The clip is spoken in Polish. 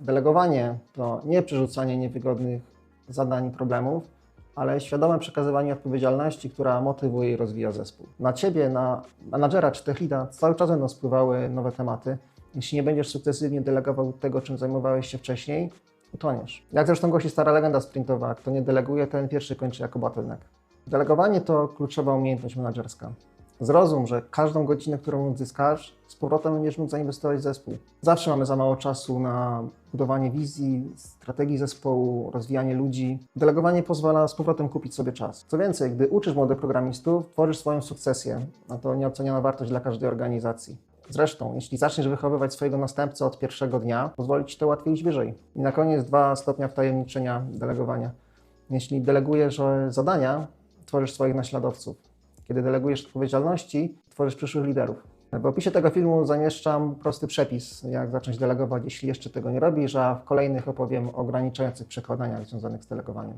Delegowanie to nie przerzucanie niewygodnych zadań i problemów, ale świadome przekazywanie odpowiedzialności, która motywuje i rozwija zespół. Na ciebie, na menadżera czy tech leada cały czas będą spływały nowe tematy. Jeśli nie będziesz sukcesywnie delegował tego, czym zajmowałeś się wcześniej, utoniesz. Jak zresztą głosi stara legenda sprintowa, kto nie deleguje, ten pierwszy kończy jako bottleneck. Delegowanie to kluczowa umiejętność menedżerska. Zrozum, że każdą godzinę, którą odzyskasz, z powrotem będziesz mógł zainwestować w zespół. Zawsze mamy za mało czasu na budowanie wizji, strategii zespołu, rozwijanie ludzi. Delegowanie pozwala z powrotem kupić sobie czas. Co więcej, gdy uczysz młodych programistów, tworzysz swoją sukcesję, a to nieoceniona wartość dla każdej organizacji. Zresztą, jeśli zaczniesz wychowywać swojego następcę od pierwszego dnia, pozwoli ci to łatwiej iść wyżej. I na koniec dwa stopnia wtajemniczenia delegowania. Jeśli delegujesz zadania, tworzysz swoich naśladowców. Kiedy delegujesz odpowiedzialności, tworzysz przyszłych liderów. W opisie tego filmu zamieszczam prosty przepis, jak zacząć delegować, jeśli jeszcze tego nie robisz, a w kolejnych opowiem o ograniczających przekonaniach związanych z delegowaniem.